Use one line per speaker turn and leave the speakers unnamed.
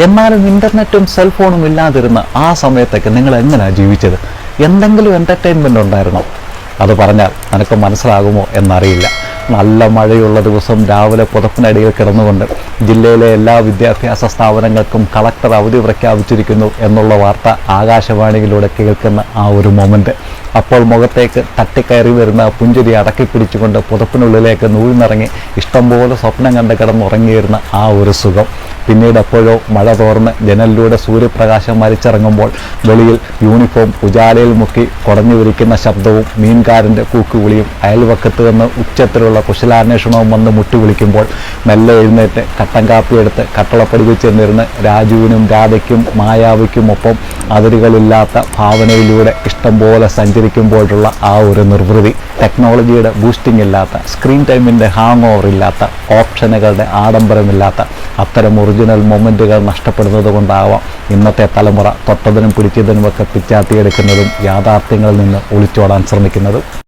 എന്നാലും ഇന്റർനെറ്റും സെൽഫോണും ഇല്ലാതിരുന്ന ആ സമയത്തൊക്കെ നിങ്ങൾ എങ്ങനെയാണ് ജീവിച്ചത്? എന്തെങ്കിലും എന്റർടൈൻമെന്റ് ഉണ്ടായിരുന്നോ? അത് പറഞ്ഞാൽ നിനക്ക് മനസ്സിലാകുമോ എന്നറിയില്ല. നല്ല മഴയുള്ള ദിവസം രാവിലെ പുതപ്പിനടിയിൽ കിടന്നുകൊണ്ട് ജില്ലയിലെ എല്ലാ വിദ്യാഭ്യാസ സ്ഥാപനങ്ങൾക്കും കളക്ടർ അവധി പ്രഖ്യാപിച്ചിരിക്കുന്നു എന്നുള്ള വാർത്ത ആകാശവാണിയിലൂടെ കേൾക്കുന്ന ആ ഒരു മൊമെന്റ്. അപ്പോൾ മുഖത്തേക്ക് തട്ടിക്കയറി വരുന്ന പുഞ്ചിരി അടക്കി പിടിച്ചുകൊണ്ട് പുതപ്പിനുള്ളിലേക്ക് നൂഴ്ന്നിറങ്ങി ഇഷ്ടംപോലെ സ്വപ്നം കണ്ട് കിടന്നുറങ്ങിയിരുന്ന ആ ഒരു സുഖം. പിന്നീട് എപ്പോഴോ മഴ തോർന്ന് ജനലിലൂടെ സൂര്യപ്രകാശം മരിച്ചിറങ്ങുമ്പോൾ വെളിയിൽ യൂണിഫോം ഉജാലയിൽ മുക്കി കുടഞ്ഞു വിരിക്കുന്ന ശബ്ദവും മീൻകാരന്റെ കൂക്കുവിളിയും അയൽവക്കത്ത് നിന്ന് ഉച്ചത്തിലുള്ള കുശലാന്വേഷണവും വന്ന് മുട്ടുവിളിക്കുമ്പോൾ മെല്ലെ എഴുന്നേറ്റ് കട്ടൻ കാപ്പിയെടുത്ത് കട്ടളപ്പടി ചെന്നിരുന്ന് രാജുവിനും രാധയ്ക്കും മായാവിക്കും ഒപ്പം അതിരുകളില്ലാത്ത ഭാവനയിലൂടെ ഇഷ്ടംപോലെ സഞ്ചരിക്കുമ്പോഴുള്ള ആ ഒരു നിർവൃതി. ടെക്നോളജിയുടെ ബൂസ്റ്റിംഗ് ഇല്ലാത്ത സ്ക്രീൻ ടൈമിന്റെ ഹാങ് ഓവർ ഇല്ലാത്ത ഓപ്ഷനുകളുടെ ആഡംബരമില്ലാത്ത അത്തരം ഒറിജിനൽ മൊമെന്റുകൾ നഷ്ടപ്പെടുന്നത് കൊണ്ടാവാം ഇന്നത്തെ തലമുറ തൊട്ടതിനും പിടിച്ചതിനുമൊക്കെ പിച്ചാത്തിയെടുക്കുന്നതും യാഥാർത്ഥ്യങ്ങളിൽ നിന്ന് ഒളിച്ചോടാൻ ശ്രമിക്കുന്നതും.